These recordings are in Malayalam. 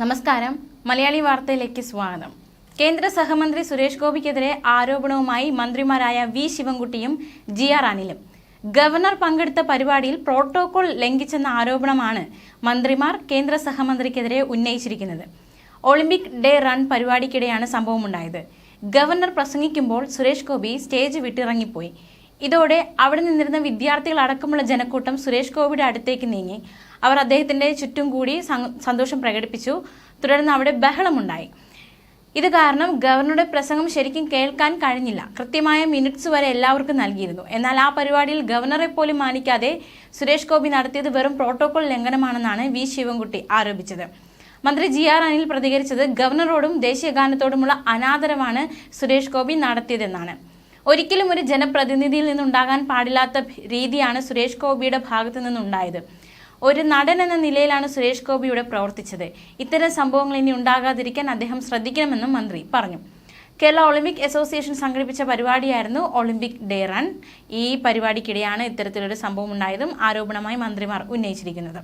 നമസ്കാരം. മലയാളി വാർത്തയിലേക്ക് സ്വാഗതം. കേന്ദ്ര സഹമന്ത്രി സുരേഷ് ഗോപിക്കെതിരെ ആരോപണവുമായി മന്ത്രിമാരായ വി ശിവൻകുട്ടിയും ജി ആർ അനിലും. ഗവർണർ പങ്കെടുത്ത പരിപാടിയിൽ പ്രോട്ടോകോൾ ലംഘിച്ചെന്ന ആരോപണമാണ് മന്ത്രിമാർ കേന്ദ്ര സഹമന്ത്രിക്കെതിരെ ഉന്നയിച്ചിരിക്കുന്നത്. ഒളിമ്പിക് ഡേ റൺ പരിപാടിക്കിടെയാണ് സംഭവമുണ്ടായത്. ഗവർണർ പ്രസംഗിക്കുമ്പോൾ സുരേഷ് ഗോപി സ്റ്റേജ് വിട്ടിറങ്ങിപ്പോയി. ഇതോടെ അവിടെ നിന്നിരുന്ന വിദ്യാർത്ഥികൾ അടക്കമുള്ള ജനക്കൂട്ടം സുരേഷ് ഗോപിയുടെ അടുത്തേക്ക് നീങ്ങി. അവർ അദ്ദേഹത്തിന്റെ ചുറ്റും കൂടി സന്തോഷം പ്രകടിപ്പിച്ചു. തുടർന്ന് അവിടെ ബഹളമുണ്ടായി. ഇത് കാരണം ഗവർണറുടെ പ്രസംഗം ശരിക്കും കേൾക്കാൻ കഴിഞ്ഞില്ല. കൃത്യമായ മിനിറ്റ്സ് വരെ എല്ലാവർക്കും നൽകിയിരുന്നു. എന്നാൽ ആ പരിപാടിയിൽ ഗവർണറെ പോലും മാനിക്കാതെ സുരേഷ് ഗോപി നടത്തിയത് വെറും പ്രോട്ടോകോൾ ലംഘനമാണെന്നാണ് വി ശിവൻകുട്ടി ആരോപിച്ചത്. മന്ത്രി ജി ആർ അനിൽ പ്രതികരിച്ചത് ഗവർണറോടും ദേശീയഗാനത്തോടുമുള്ള അനാദരവാണ് സുരേഷ് ഗോപി നടത്തിയതെന്നാണ്. ഒരിക്കലും ഒരു ജനപ്രതിനിധിയിൽ നിന്നുണ്ടാകാൻ പാടില്ലാത്ത രീതിയാണ് സുരേഷ് ഗോപിയുടെ ഭാഗത്തു നിന്നുണ്ടായത്. ഒരു നടൻ എന്ന നിലയിലാണ് സുരേഷ് ഗോപിയുടെ പ്രവർത്തിച്ചത്. ഇത്തരം സംഭവങ്ങൾ ഇനി ഉണ്ടാകാതിരിക്കാൻ അദ്ദേഹം ശ്രദ്ധിക്കണമെന്നും മന്ത്രി പറഞ്ഞു. കേരള ഒളിമ്പിക് അസോസിയേഷൻ സംഘടിപ്പിച്ച പരിപാടിയായിരുന്നു ഒളിമ്പിക് ഡേ റൺ. ഈ പരിപാടിക്കിടെയാണ് ഇത്തരത്തിലൊരു സംഭവം ഉണ്ടായതും ആരോപണമായി മന്ത്രിമാർ ഉന്നയിച്ചിരിക്കുന്നത്.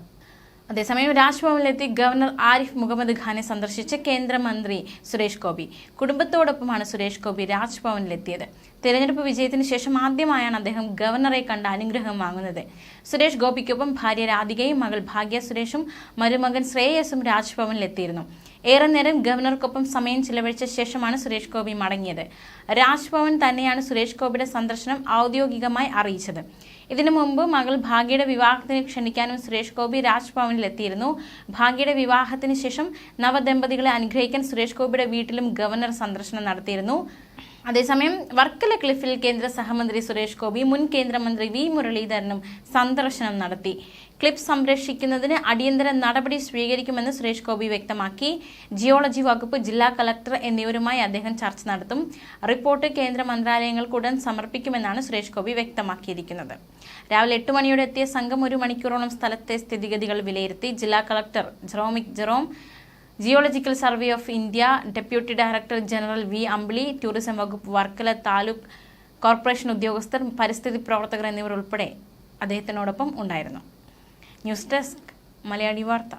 അതേസമയം രാജ്ഭവനിലെത്തി ഗവർണർ ആരിഫ് മുഹമ്മദ് ഖാനെ സന്ദർശിച്ച കേന്ദ്രമന്ത്രി സുരേഷ് ഗോപി കുടുംബത്തോടൊപ്പമാണ് സുരേഷ് ഗോപി രാജ്ഭവനിലെത്തിയത്. തിരഞ്ഞെടുപ്പ് വിജയത്തിന് ശേഷം ആദ്യമായാണ് അദ്ദേഹം ഗവർണറെ കണ്ട അനുഗ്രഹം വാങ്ങുന്നത്. സുരേഷ് ഗോപിക്കൊപ്പം ഭാര്യ രാധികയും മകൾ ഭാഗ്യ സുരേഷും മരുമകൻ ശ്രേയസും രാജ്ഭവനിലെത്തിയിരുന്നു. ഏറെ നേരം ഗവർണർക്കൊപ്പം സമയം ചിലവഴിച്ച ശേഷമാണ് സുരേഷ് ഗോപി മടങ്ങിയത്. രാജ്ഭവൻ തന്നെയാണ് സുരേഷ് ഗോപിയുടെ സന്ദർശനം ഔദ്യോഗികമായി അറിയിച്ചത്. ഇതിനു മുമ്പ് മകൾ ഭാഗ്യയുടെ വിവാഹത്തിന് ക്ഷണിക്കാനും സുരേഷ് ഗോപി രാജ്ഭവനിലെത്തിയിരുന്നു ഭാഗ്യയുടെ വിവാഹത്തിന് ശേഷം നവദമ്പതികളെ അനുഗ്രഹിക്കാൻ സുരേഷ് ഗോപിയുടെ വീട്ടിലും ഗവർണർ സന്ദർശനം നടത്തിയിരുന്നു. അതേസമയം വർക്കല ക്ലിഫിൽ കേന്ദ്ര സഹമന്ത്രി സുരേഷ് ഗോപി മുൻ കേന്ദ്രമന്ത്രി വി മുരളീധരനും സന്ദർശനം നടത്തി. ക്ലിപ്പ് സംരക്ഷിക്കുന്നതിന് അടിയന്തര നടപടി സ്വീകരിക്കുമെന്ന് സുരേഷ് ഗോപി വ്യക്തമാക്കി. ജിയോളജി വകുപ്പ് ജില്ലാ കളക്ടർ എന്നിവരുമായി അദ്ദേഹം ചർച്ച നടത്തും. റിപ്പോർട്ട് കേന്ദ്ര മന്ത്രാലയങ്ങൾക്ക് ഉടൻ സമർപ്പിക്കുമെന്നാണ് സുരേഷ് ഗോപി വ്യക്തമാക്കിയിരിക്കുന്നത്. രാവിലെ എട്ട് മണിയോടെ എത്തിയ സംഘം ഒരു മണിക്കൂറോളം സ്ഥലത്തെ സ്ഥിതിഗതികൾ വിലയിരുത്തി ജില്ലാ collector Jeromic Jerome geological survey of India deputy director general V Ambili tourism വകുപ്പ് വർക്കല താലൂക്ക് കോർപ്പറേഷൻ ഉദ്യോഗസ്ഥർ പരിസ്ഥിതി പ്രവർത്തകർ എന്നിവർ ഉൾപ്പെടെ അദ്ദേഹത്തിനോടൊപ്പം ഉണ്ടായിരുന്നു ന്യൂസ് ഡെസ്ക് മലയാളി വാർത്ത